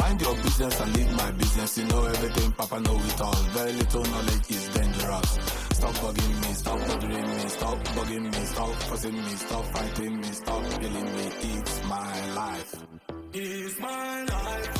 Mind your business and leave my business. You know everything, Papa know it all. Very little knowledge is dangerous. Stop bugging me, stop bothering me, stop bugging me, stop fussing me, stop fighting me, stop killing me. It's my life. It's my life.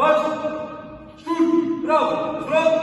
Baixo, estude, bravo, bravo.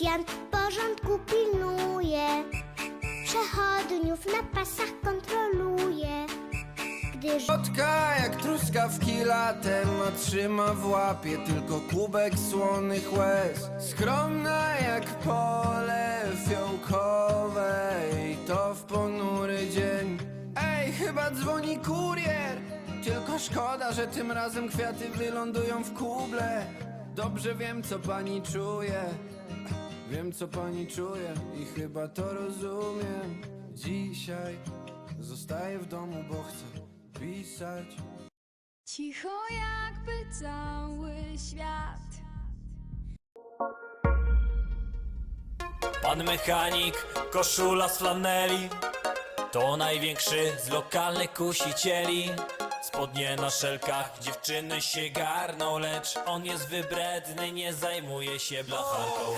Policjant porządku pilnuje, przechodniów na pasach kontroluje. Gdy Kotka jak truskawki latem otrzyma w łapie tylko kubek słonych łez. Skromna jak pole fiołkowe i to w ponury dzień. Ej, chyba dzwoni kurier! Tylko szkoda, że tym razem kwiaty wylądują w kuble. Dobrze wiem co pani czuje Wiem co pani czuje i chyba to rozumiem. Dzisiaj zostaję w domu, bo chcę pisać. Cicho jakby cały świat. Pan mechanik, koszula z flaneli. To największy z lokalnych kusicieli. Spodnie na szelkach, dziewczyny się garną Lecz on jest wybredny, nie zajmuje się blacharką.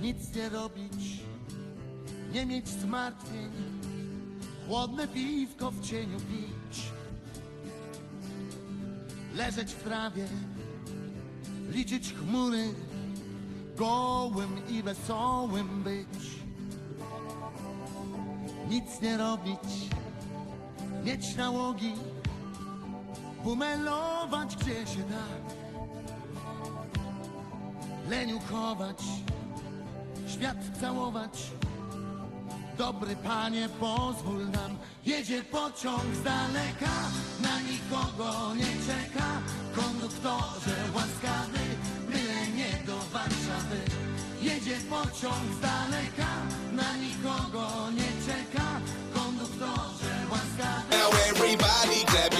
Nic nie robić, nie mieć zmartwień chłodne piwko w cieniu pić, leżeć w trawie, liczyć chmury, gołym i wesołym być, nic nie robić, mieć nałogi, bumelować gdzie się da, leniu chować, świat całować. Dobry panie, pozwól nam. Jedzie pociąg z daleka Na nikogo nie czeka. Konduktorze łaskawy Byle nie do Warszawy. Jedzie pociąg z daleka Na nikogo nie czeka. Konduktorze łaskawy. Now everybody clap